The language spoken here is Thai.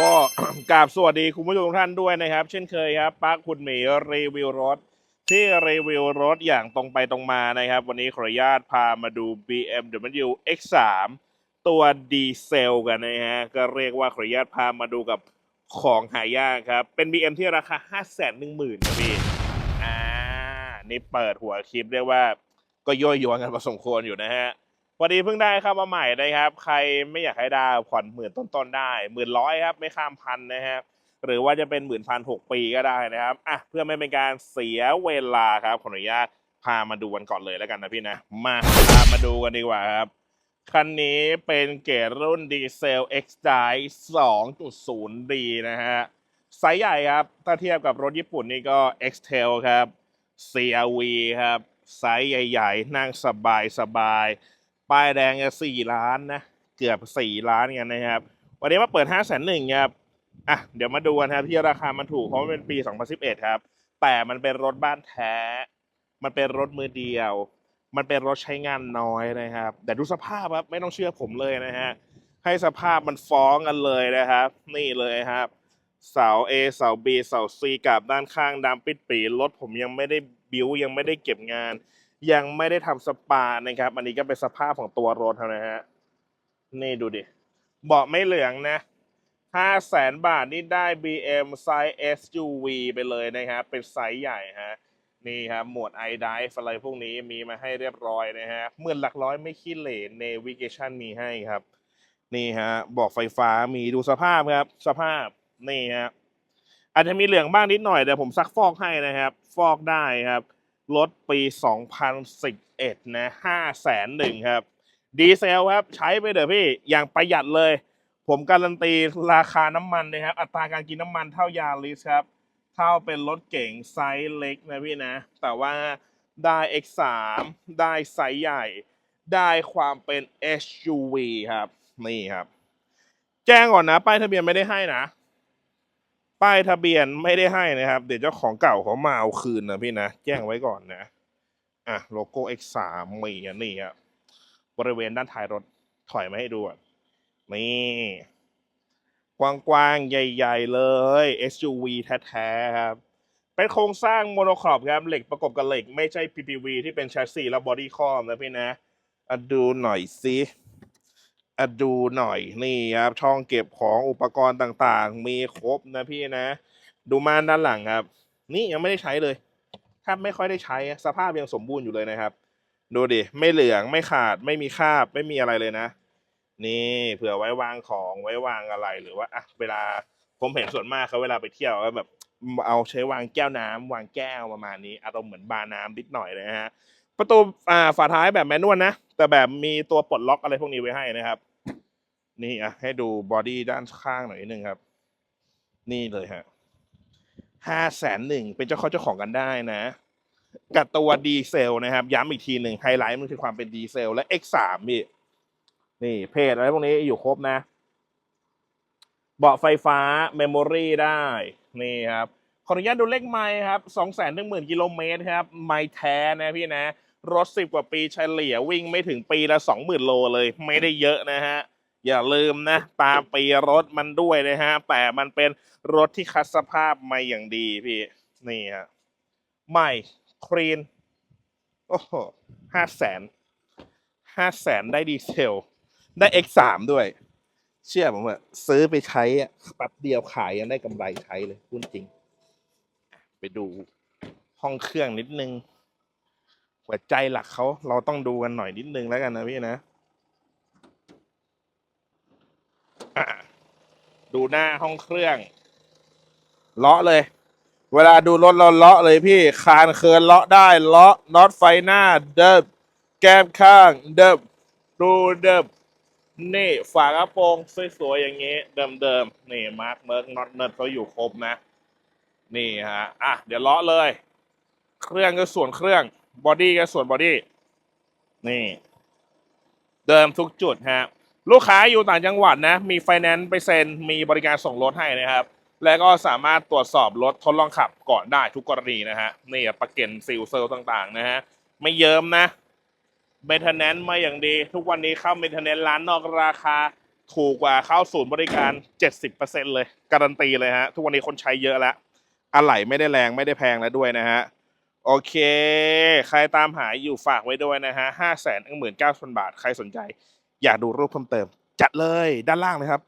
ก็กราบสวัสดีคุณผู้ชมทุกท่านด้วยนะครับ เช่นเคยครับปักคุณหมีรีวิวรถ ที่รีวิวรถอย่างตรงไปตรงมานะครับ วันนี้ขออนุญาตพามาดู BMW X3 ตัวดีเซลกันนะฮะก็เรียกว่าขออนุญาตพามาดูกับของหายากครับ เป็น BM ที่ราคา 5 1 0 0 0 0ครับพี่อ่านี่เปิดหัวคลิปเรียกว่าก็ย่อยยวนกันพอสมควรอยู่นะฮะ พอดีเพิ่งได้เข้ามาใหม่นะครับ ใครไม่อยากให้ดาวผ่อนหมื่นต้นๆได้หมื่นร้อยครับไม่ข้ามพันนะครับหรือว่าจะเป็นหมื่นพันหกปีก็ได้นะครับอะเพื่อไม่เป็นการเสียเวลาครับขออนุญาตพามาดูกันก่อนเลยแล้วกันนะพี่นะ มาพามาดูกันดีกว่าครับคันนี้เป็นเกรดรุ่นดีเซล X Drive 2.0D นะฮะไซส์ใหญ่ครับ ถ้าเทียบกับรถญี่ปุ่นนี่ก็ X-Tail ครับ CRV ครับ ไซส์ใหญ่ ๆ นั่งสบายสบาย ป้ายแดงจะสี่ล้านนะ เกือบสี่ล้านกันนะครับ วันนี้มาเปิดห้าแสนหนึ่งครับ อะ เดี๋ยวมาดูกันครับที่ราคามันถูกเพราะมันเป็นปี 2011 ครับ แต่มันเป็นรถบ้านแท้ มันเป็นรถมือเดียว มันเป็นรถใช้งานน้อยนะครับ แต่ดูสภาพครับไม่ต้องเชื่อผมเลยนะฮะ ให้สภาพมันฟ้องกันเลยนะครับ นี่เลยครับ เสา A เสา B เสา C กับด้านข้างดำปิดปีรถผมยังไม่ได้บิวยังไม่ได้เก็บงาน ยังไม่ได้ทำสปานะครับ อันนี้ก็เป็นสภาพของตัวรถนะฮะ นี่ดูดิ เบาะไม่เหลืองนะห้าแสนบาทนี่ได้ BM ไซส์ SUV ไปเลยนะครับ เป็นไซส์ใหญ่ฮะ นี่ครับ หมวด i d i v e อะไรพวกนี้มีมาให้เรียบร้อยนะฮะหมื่นหลักร้อยไม่ขี้เหร่ Navigation มีให้ครับ นี่ฮะ บอกไฟฟ้ามีดูสภาพครับ สภาพ นี่ฮะ อาจจะมีเหลืองบ้างนิดหน่อยแต่ผมซักฟอกให้นะครับ ฟอกได้ครับ รถปี 2011 นะ5 0 0 0 0ครับ ดีเซลครับ ใช้ไปเถอะพี่ อย่างประหยัดเลย ผมการันตีราคาน้ำมันนะครับ อัตราการกินน้ำมันเท่ายาริสครับ เท่าเป็นรถเก๋งไซส์เล็กนะพี่นะ แต่ว่าได้ X3 ได้ไซส์ใหญ่ ได้ความเป็น SUV ครับ นี่ครับ แจ้งก่อนนะ ป้ายทะเบียนไม่ได้ให้นะ ป้ายทะเบียนไม่ได้ให้นะครับ เดี๋ยวเจ้าของเก่าเขามาเอาคืนนะพี่นะ แจ้งไว้ก่อนนะ อะโลโก้ X3 มีอันนี้ครับบริเวณด้านท้ายรถถอยมาให้ดูนี่ กว้างๆ ใหญ่ๆ เลย SUV แท้ๆครับ เป็นโครงสร้างโมโนครอปครับ เหล็กประกบกับเหล็ก ไม่ใช่ PPV ที่เป็นแชสซีและบอดี้คอมนะพี่นะอะดูหน่อยสิ ดูหน่อยนี่ครับ ช่องเก็บของอุปกรณ์ต่างๆ มีครบนะพี่นะ ดูม่านด้านหลังครับ นี่ยังไม่ได้ใช้เลยแทบไม่ค่อยได้ใช้สภาพยังสมบูรณ์อยู่เลยนะครับ ดูดิไม่เหลืองไม่ขาดไม่มีคราบไม่มีอะไรเลยนะ นี่เผื่อไว้วางของไว้วางอะไรหรือว่าอะเวลาผมเห็นส่วนมากเขาเวลาไปเที่ยวก็แบบเอาใช้วางแก้วน้ำวางแก้วประมาณนี้อารมณ์เหมือนบาร์น้ำนิดหน่อยนะฮะประตูอ่าฝาท้ายแบบแมนนวลนะแต่แบบมีตัวปลดล็อกอะไรพวกนี้ไว้ให้นะครับ นี่อะให้ดูบอดี้ด้านข้างหน่อยนิดนึงครับ นี่เลยฮะห้าแสนหนึ่งเป็นเจ้าของเจ้าของกันได้นะ กับตัวดีเซลนะครับ ย้ำอีกทีหนึ่งไฮไลท์มันคือความเป็นดีเซลและ X3 พี่นี่เพจอะไรพวกนี้อยู่ครบนะ เบาะไฟฟ้าเมมโมรีได้ นี่ครับ ขออนุญาตดูเลขไมล์ครับสองแสนหนึ่งหมื่นกิโลเมตรครับ ไมล์แท้นะพี่นะ รถสิบกว่าปีเฉลี่ยวิ่งไม่ถึงปีละสองหมื่นโลเลย ไม่ได้เยอะนะฮะ อย่าลืมนะตาปีรถมันด้วยนะฮะ แต่มันเป็นรถที่คัดสภาพมาอย่างดีพี่ นี่ฮะใหม่ครีน โอ้โหห้าแสนห้าแสนได้ดีเซล ได้ X3 ด้วย เชื่อผมว่าซื้อไปใช้อะแป๊บเดียวขายยังได้กำไรใช้เลยพูดจริง ไปดูห้องเครื่องนิดนึงหัวใจหลักเขาเราต้องดูกันหน่อยนิดนึงแล้วกันนะพี่นะ ดูหน้าห้องเครื่องเลาะเลย เวลาดูรถเราเลาะเลยพี่คานเคินเลาะได้เลาะน็อตไฟหน้า เดิมแก้มข้าง เดิมดูเดิมนี่ฝากระโปรงสวยๆอย่างงี้ เดิมๆนี่มาร์คเมิร์กน็อตเนิร์ดเขาอยู่ครบนะ นี่ฮะอะเดี๋ยวเลาะเลย เครื่องก็ส่วนเครื่องบอดี้ก็ส่วนบอดี้นี่ เดิมทุกจุดฮะ ลูกค้าอยู่ต่างจังหวัดนะ มีไฟแนนซ์ไปเซ็น มีบริการส่งรถให้นะครับ และก็สามารถตรวจสอบรถทดลองขับก่อนได้ทุกกรณีนะฮะ นี่ประกันซีลเซลต่างๆนะฮะ ไม่เยิมนะเมนเทนแนนซ์มาอย่างดี ทุกวันนี้เข้าเมนเทนแนนซ์ร้านนอกราคาถูกกว่าเข้าศูนย์บริการ 70%เลย การันตีเลยฮะ ทุกวันนี้คนใช้เยอะแล้วอะไหล่ไม่ได้แรงไม่ได้แพงแล้วด้วยนะฮะ โอเค ใครตามหาอยู่ฝากไว้ด้วยนะฮะห้าแสนหนึ่งหมื่นเก้าพันบาท ใครสนใจ อยากดูรูปเพิ่มเติม จัดเลยด้านล่างเลยครับ